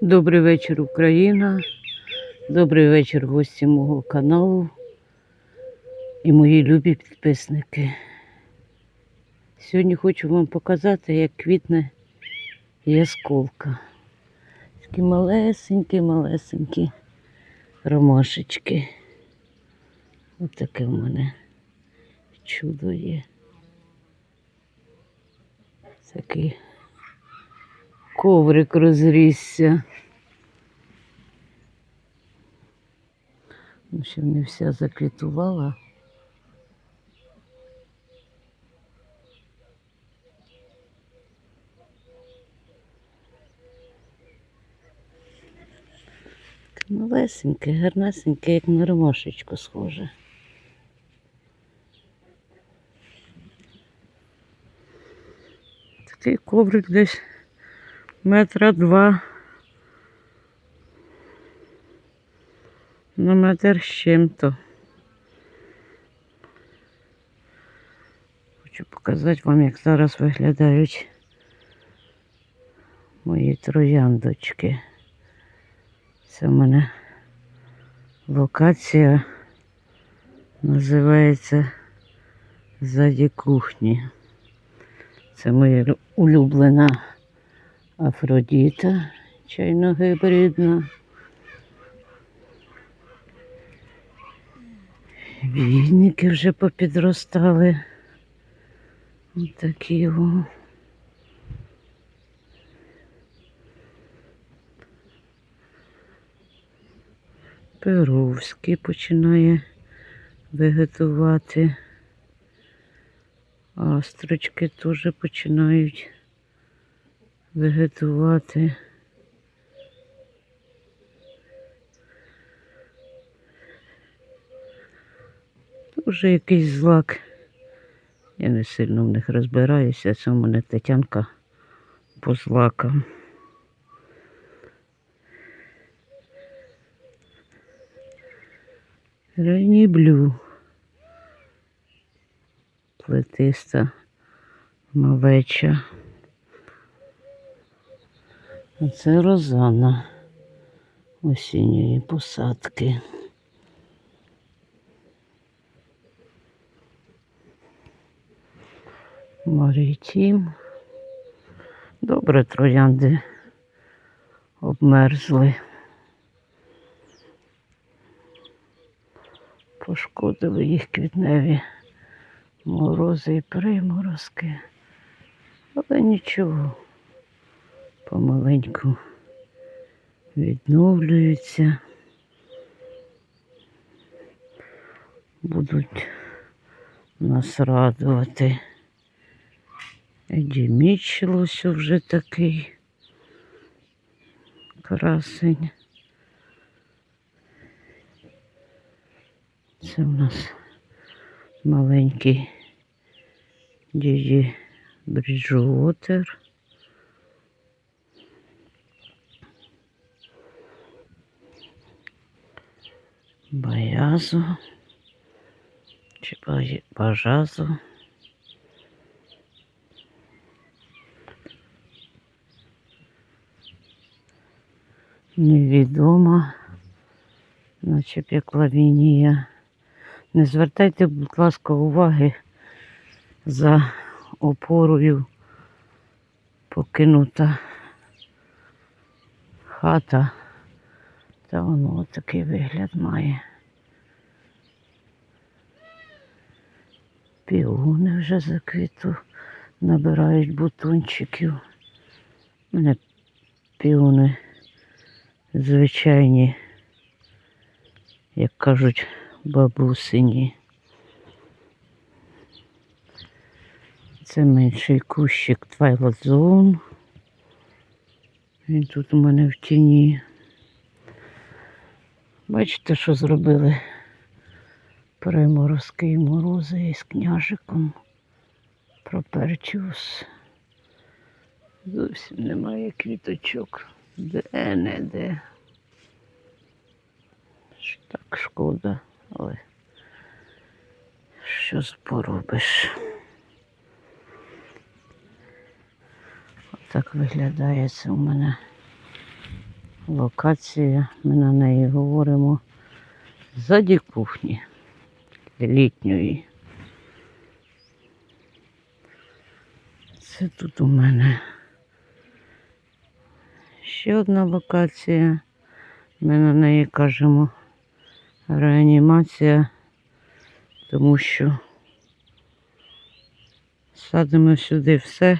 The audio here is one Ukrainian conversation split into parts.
Добрий вечір, Україна. Добрий вечір, гості мого каналу і мої любі підписники. Сьогодні хочу вам показати, як квітне ясколка. Такі малесенькі, малесенькі ромашечки. Ось таке в мене чудо є. Такий коврик розрісся. Ну, ще не вся заквітувала. Малесеньке, гарнесеньке, як на ромашечку схоже. Такий коврик десь метра два. На метр з чим-то. Хочу показати вам, як зараз виглядають мої трояндочки. Це в мене локація називається ззаді кухні. Це моя лю- улюблена Афродіта чайно-гибридна. Війники вже попідростали. Ось такі о. Перовський починає вегетувати. Астрочки теж починають вегетувати. Уже якийсь злак. Я не сильно в них розбираюся. Це у мене Тетянка по злакам. Рейніблю. Плетиста мавеча. А це розана осінньої посадки. Марітім. Добре троянди обмерзли. Пошкодили їх квітневі морози і приморозки. Але нічого, помаленьку відновлюються. Будуть нас радувати. Еді Мічелось вже такий красень. Це в нас маленький діді Бріджуотер. Баязу. Чи бажазу. Невідома, наче б як лавінія. Не звертайте, будь ласка, уваги за опорою покинута хата. Та воно такий вигляд має. Піони вже заквіту, набирають бутончиків. У мене піони звичайні, як кажуть, бабусині. Це менший кущик Twilight Zone. Він тут у мене в тіні. Бачите, що зробили приморозки морози із княжиком. Проперчус. Зовсім немає квіточок. Де не де. Так шкода, але що поробиш? Так виглядає це у мене локація. Ми на неї говоримо ззаді кухні літньої. Це тут у мене ще одна локація. Ми на неї кажемо реанімація, тому що садимо сюди все,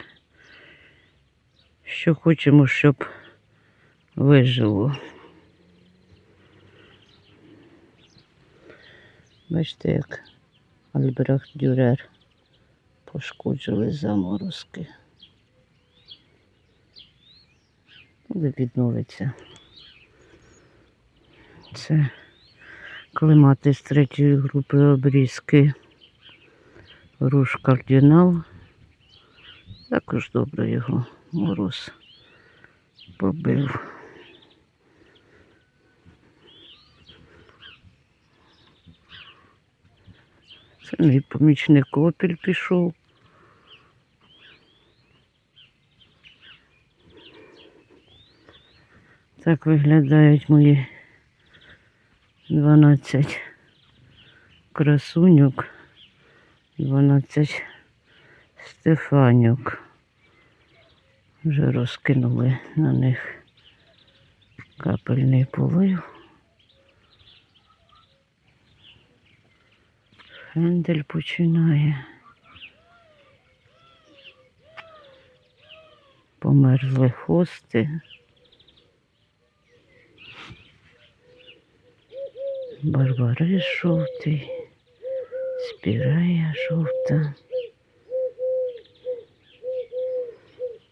що хочемо, щоб вижило. Бачите, як Альбрехт Дюрер пошкоджили заморозки. Буде відновиться. Це клемати з третьої групи обрізки. Руш кардинал. Також добре його мороз побив. Це мій помічник опіль пішов. Так виглядають мої 12 красуньок, 12 стефаньок. Вже розкинули на них капельний полив. Хендель починає. Померзли хости. Барбарис жовтий, спірея жовта.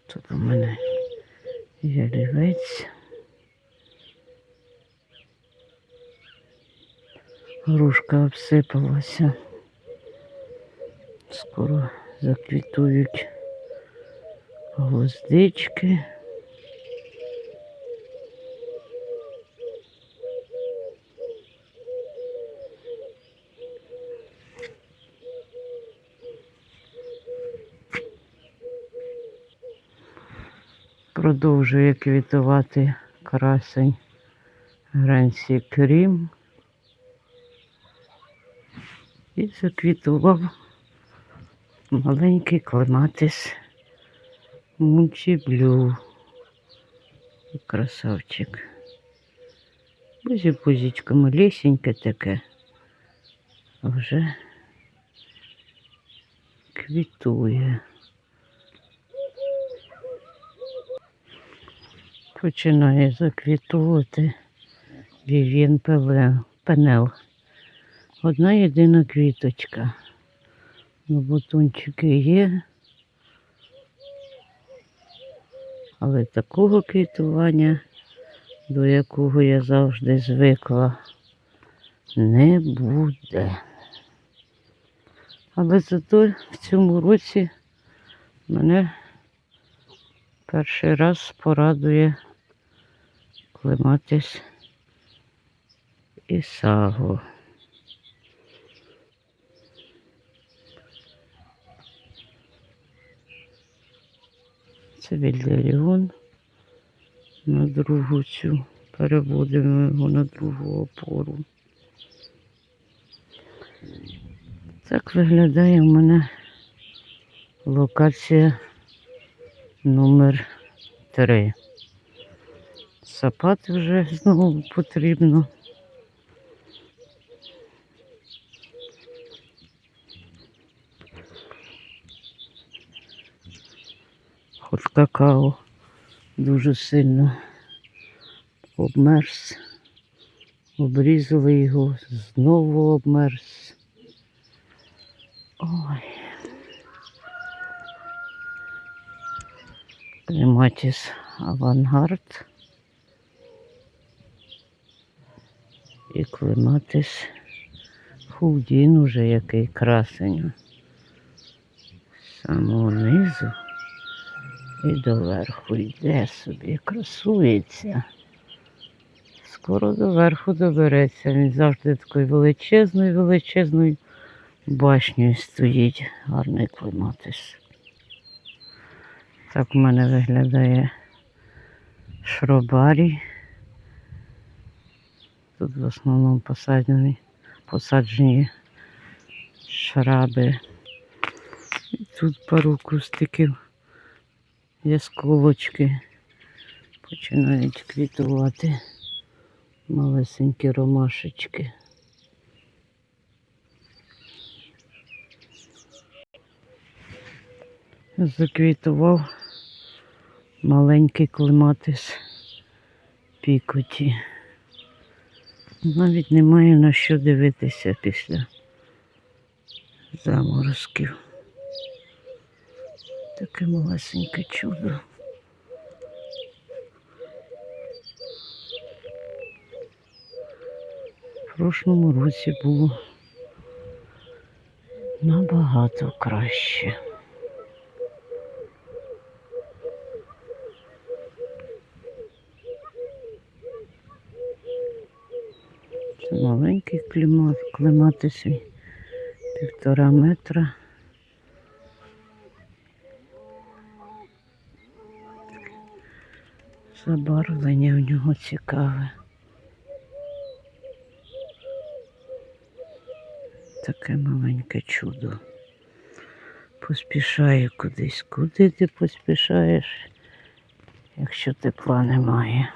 Тут у мене ялівець. Грушка обсипалася. Скоро заквітують гвоздички. Продовжує квітувати красень Гранці Крім. І заквітував маленький клематис Мунчіблю. Красавчик. Бузі пузічко малесеньке таке. А вже квітує. Починає заквітувати Вів'єн Пенел. Одна єдина квіточка. Ну, бутончики є. Але такого квітування, до якого я завжди звикла, не буде. Але зато в цьому році мене перший раз порадує клематис і саго. Це Вільдеріон на другу цю. Переводимо його на другу опору. Так виглядає в мене локація номер 3. Сапати вже знову потрібно. Какао дуже сильно обмерз. Обрізали його, знову обмерз. Ой. Клематіс авангард. І клематис худін уже який красень. З самого низу і доверху йде собі, красується. Скоро доверху добереться. Він завжди такою величезною, величезною башнею стоїть. Гарний клематис. Так в мене виглядає шробарій Тут в основному посаджені, посаджені шраби. І тут пару кустиків ясколочки починають квітувати. Малесенькі ромашечки. Заквітував маленький клематис пікоті. Навіть немає на що дивитися після заморозків. Таке малесеньке чудо. В прошлому році було набагато краще. Це маленький клімат, клематис він півтора метра. Забарвлення в нього цікаве. Таке маленьке чудо. Поспішає кудись. Куди ти поспішаєш, якщо тепла немає?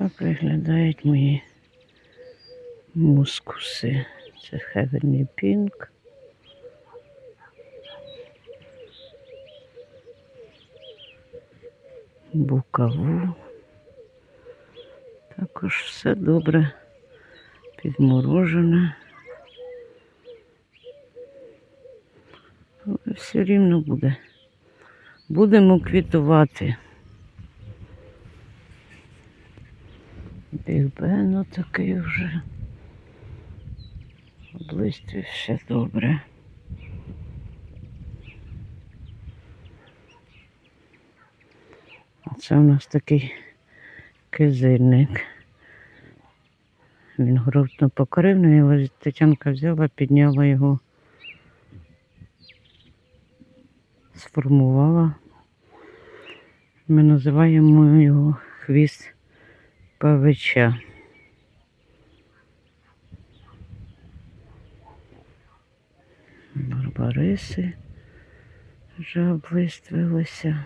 Так виглядають мої мускуси. Це Heavenly Pink. Букаву. Також все добре підморожене. Але все рівно буде. Будемо квітувати. Бігбено такий вже. В листі все добре. А це у нас такий кизильник. Він гротно покривний, але Тетянка взяла, підняла його, сформувала. Ми називаємо його хвіст павича. Барбариси вже облиствилися.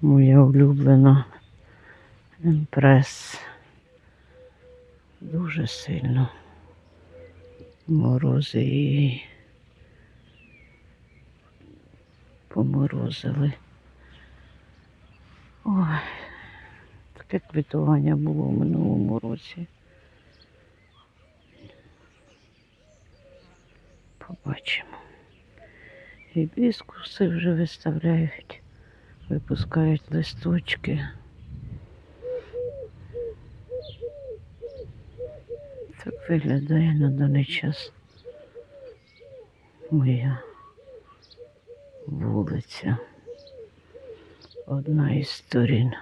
Моя улюблена емпрес. Дуже сильно морози її поморозили. Ой, таке квітування було в минулому році. Побачимо. Гібіскуси вже виставляють, випускають листочки. Так виглядає на даний час моя вулиця. Одна із сторін.